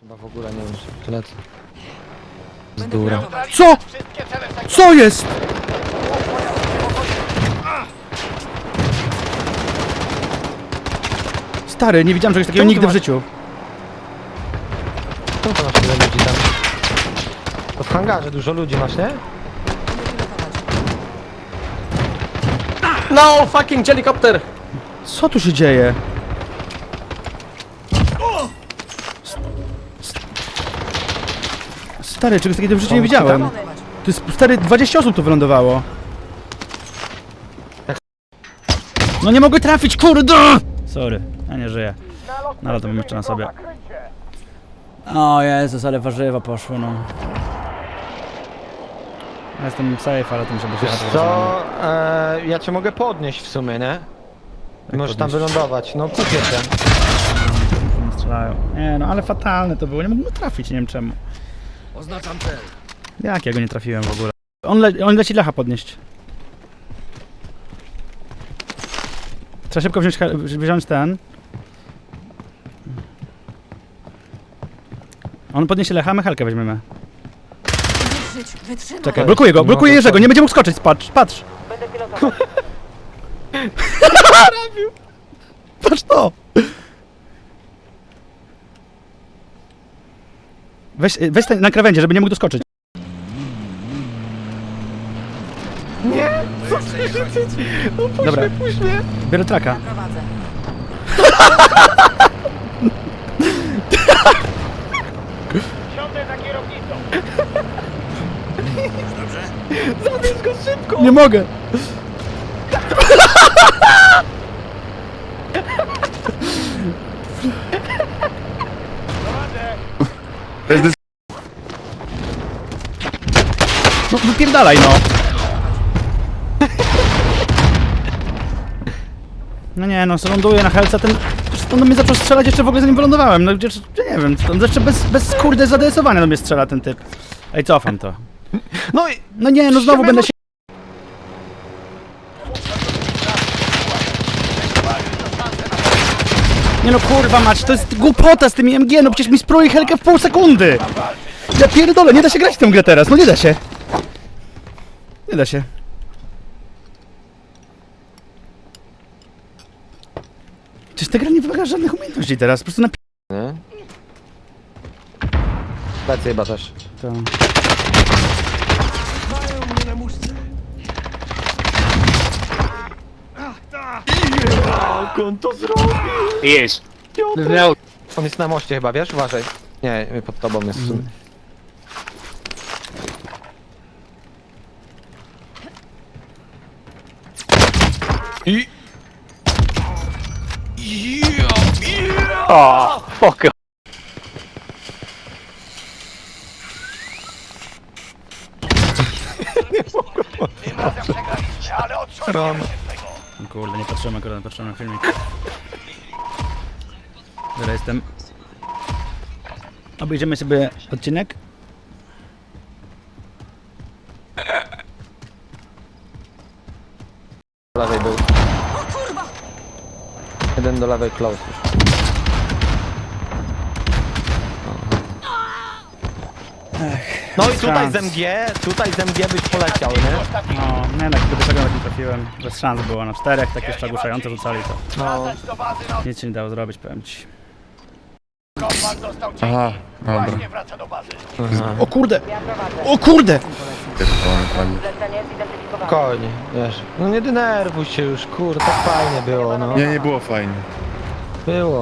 Chyba w ogóle nie wiem, czy lecę. Co? Co jest? Stary, nie widziałem czegoś takiego Czemu ty nigdy w masz- życiu. Czemu to masz tyle ludzi tam? To w hangarze dużo ludzi masz, nie? No fucking helicopter! Co tu się dzieje? Stary, czegoś takiego w życiu nie widziałem. To jest, stary, 20 osób tu wylądowało. No nie mogę trafić, kurde! Sorry, ja nie żyję. No ale to mam jeszcze na sobie. O Jezus, ale warzywa poszło, no. Ja jestem safe, ale to muszę być Wiesz co, e, ja cię mogę podnieść w sumie, nie? Możesz tam podnieść? wylądować, no kupię cię. Nie strzelają. Nie no, ale fatalne to było, nie mogłem trafić, nie wiem czemu. Oznaczam cel. Jak ja go nie trafiłem w ogóle? On, le on leci lacha podnieść. Trzeba szybko wziąć, wziąć ten. On podniesie lecha, helkę weźmiemy. Wytrzymaj. Czekaj, blokuję go, No, blokuję Jerzego, nie będzie mógł skoczyć, patrz, patrz. Będę pilotować. Patrz to! Weź, weź ten na krawędzie, żeby nie mógł doskoczyć. Nie! Co chcesz życzyć? No puść Dobra. mnie, puść mnie! Biorę traka. Prowadzę. Zabierz go szybko! Nie mogę! No wypierdalaj no! No nie no, ląduje na helce, ten... On do mnie zaczął strzelać jeszcze w ogóle zanim wylądowałem, no gdzieś, ja nie wiem, on jeszcze bez, bez kurde zadesowania do mnie strzela ten typ. Ej, cofam to. No i No nie, no znowu będę się... Nie no kurwa mać, to jest głupota z tymi MG, no przecież mi sproi helkę w pół sekundy! Ja pierdolę, nie da się grać w tę grę teraz, no nie da się. Nie da się. Przecież ta gra nie wymaga żadnych umiejętności teraz, po prostu na... Nie? Lecę chyba też. To... Jak on to zrobił? Jest. Piotr! No. On jest na moście chyba, wiesz? Uważaj. Nie, pod tobą jest w sumie. I... O, fuck. Ron. Kurde, nie patrzyłem akurat, nie patrzyłem na filmik. Dobra, jestem. Obejdziemy sobie odcinek. Do lewej był. O kurwa! Jeden do lewej close już. No i tutaj z MG, tutaj z MG byś poleciał, nie? No, nie no, gdyby tego nie trafiłem. Bez szans było, na czterech takie jeszcze ogłuszające rzucali to. No. Nic się nie dało zrobić, powiem ci. Aha, dobra. Aha. O kurde! Ja prowadzę. O kurde! Pierdolę, pani. Zlecenie zidentyfikowane. Spokojnie, wiesz. No nie denerwuj się już, kurde, tak fajnie było, no. Nie, nie było fajnie. Było.